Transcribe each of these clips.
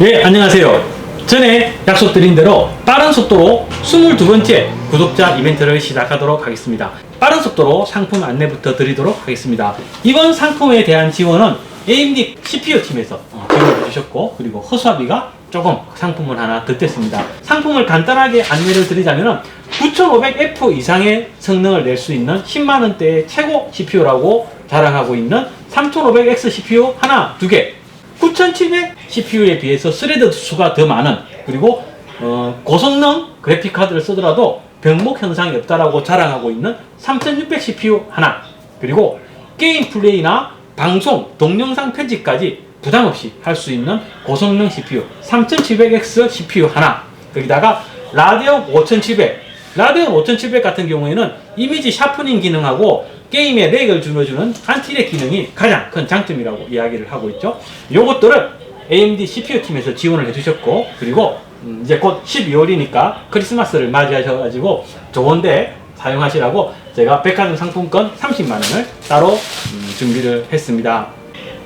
네, 안녕하세요. 전에 약속드린 대로 빠른 속도로 22번째 구독자 이벤트를 시작하도록 하겠습니다. 빠른 속도로 상품 안내부터 드리도록 하겠습니다. 이번 상품에 대한 지원은 AMD CPU 팀에서 어, 지원을 해주셨고, 그리고 허수아비가 조금 상품을 하나 덧댔습니다. 상품을 간단하게 안내를 드리자면 9500F 이상의 성능을 낼 수 있는 10만원대의 최고 CPU라고 자랑하고 있는 3500X CPU 하나, 두 개, 9700 CPU에 비해서 스레드 수가 더 많은 그리고 어, 고성능 그래픽 카드를 쓰더라도 병목 현상이 없다라고 자랑하고 있는 3600 CPU 하나 그리고 게임 플레이나 방송 동영상 편집까지 부담 없이 할 수 있는 고성능 CPU 3700X CPU 하나. 거기다가 라데온 5700 라데온 5700 같은 경우에는 이미지 샤프닝 기능하고 게임의 렉을 줄여주는 안티렉 기능이 가장 큰 장점이라고 이야기를 하고 있죠. 요것들을 AMD CPU 팀에서 지원을 해주셨고 그리고 음, 이제 곧 12월이니까 크리스마스를 맞이하셔가지고 좋은데 사용하시라고 제가 백화점 상품권 30만 원을 따로 음, 준비를 했습니다.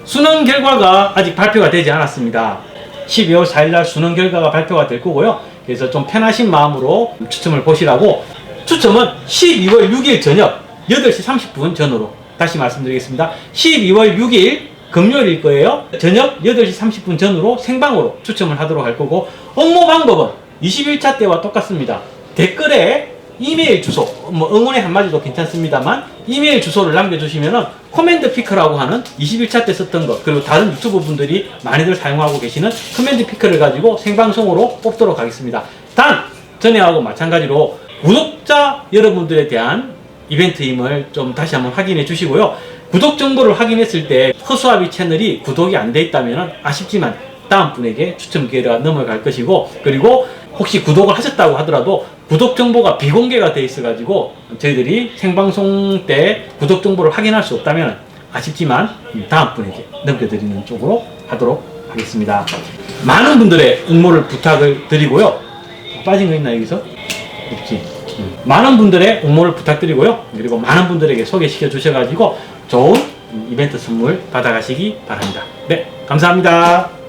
수능 결과가 아직 발표가 되지 않았습니다. 12월 4일날 수능 결과가 발표가 될 거고요. 그래서 좀 편하신 마음으로 추첨을 보시라고 추첨은 12월 6일 저녁 8시 30분 전후로 다시 말씀드리겠습니다. 12월 6일 금요일일 거예요. 저녁 8시 30분 전후로 생방으로 추첨을 하도록 할 거고 응모 방법은 21차 때와 똑같습니다. 댓글에 이메일 주소, 뭐 응원의 한마디도 괜찮습니다만 이메일 주소를 남겨주시면은 코맨드 피커라고 하는 21차 때 썼던 것 그리고 다른 유튜브 분들이 많이들 사용하고 계시는 코맨드 피커를 가지고 생방송으로 뽑도록 하겠습니다. 단 전에하고 마찬가지로 구독자 여러분들에 대한 이벤트임을 좀 다시 한번 확인해 주시고요. 구독 정보를 확인했을 때 허수아비 채널이 구독이 안 돼 있다면 아쉽지만 다음 분에게 추첨 기회가 넘어갈 것이고 그리고 혹시 구독을 하셨다고 하더라도 구독 정보가 비공개가 돼 있어 가지고 저희들이 생방송 때 구독 정보를 확인할 수 없다면 아쉽지만 다음 분에게 넘겨드리는 쪽으로 하도록 하겠습니다. 많은 분들의 응모를 부탁을 드리고요. 빠진 거 있나 여기서? 없지. 음. 많은 분들의 응모를 부탁드리고요. 그리고 많은 분들에게 소개시켜 주셔가지고 좋은 이벤트 선물 받아가시기 바랍니다. 네, 감사합니다.